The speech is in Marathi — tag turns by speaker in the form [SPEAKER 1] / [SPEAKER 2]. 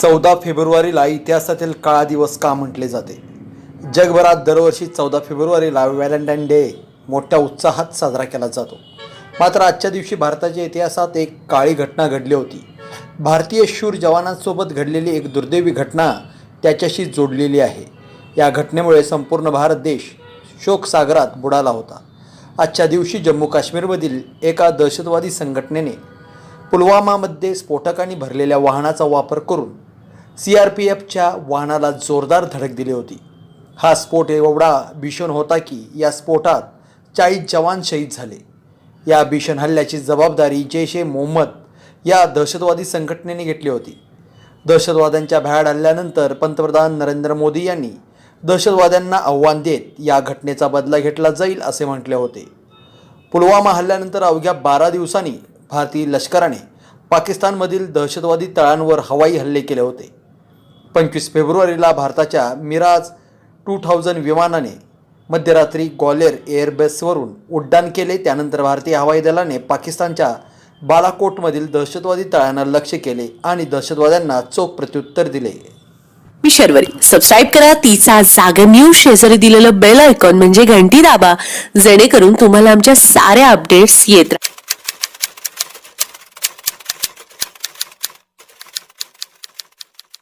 [SPEAKER 1] चौदा फेब्रुवारीला इतिहासातील काळा दिवस का म्हटले जाते? जगभरात दरवर्षी चौदा फेब्रुवारीला व्हॅलेंटाईन डे मोठ्या उत्साहात साजरा केला जातो. मात्र आजच्या दिवशी भारताच्या इतिहासात एक काळी घटना घडली होती. भारतीय शूर जवानांसोबत घडलेली एक दुर्दैवी घटना त्याच्याशी जोडलेली आहे. या घटनेमुळे संपूर्ण भारत देश शोकसागरात बुडाला होता. आजच्या दिवशी जम्मू काश्मीरमधील एका दहशतवादी संघटनेने पुलवामामध्ये स्फोटकांनी भरलेल्या वाहनाचा वापर करून सी आर पी एफच्या वाहनाला जोरदार धडक दिली होती. हा स्फोट एवढा भीषण होता की या स्फोटात चाळीस जवान शहीद झाले. या भीषण हल्ल्याची जबाबदारी जैश ए मोहम्मद या दहशतवादी संघटनेने घेतली होती. दहशतवाद्यांच्या भ्याड हल्ल्यानंतर पंतप्रधान नरेंद्र मोदी यांनी दहशतवाद्यांना आव्हान देत या घटनेचा बदला घेतला जाईल असे म्हटले होते. पुलवामा हल्ल्यानंतर अवघ्या बारा दिवसांनी भारतीय लष्कराने पाकिस्तानमधील दहशतवादी तळांवर हवाई हल्ले केले होते. पंचवीस फेब्रुवारीला भारताच्या मिराज टू थाउजंड विमानाने मध्यरात्री ग्वालेर एअरबेसवरून उड्डाण केले. त्यानंतर भारतीय हवाई दलाने पाकिस्तानच्या बालाकोटमधील दहशतवादी तळांना लक्ष केले आणि दहशतवाद्यांना चोख प्रत्युत्तर दिले.
[SPEAKER 2] मी शर्वरी. सबस्क्राईब करा. तिचा जागर न्यूज शेजारी दिलेलं बेल आयकॉन म्हणजे घंटी दाबा. जेणेकरून तुम्हाला आमच्या साऱ्या अपडेट्स येत राहतील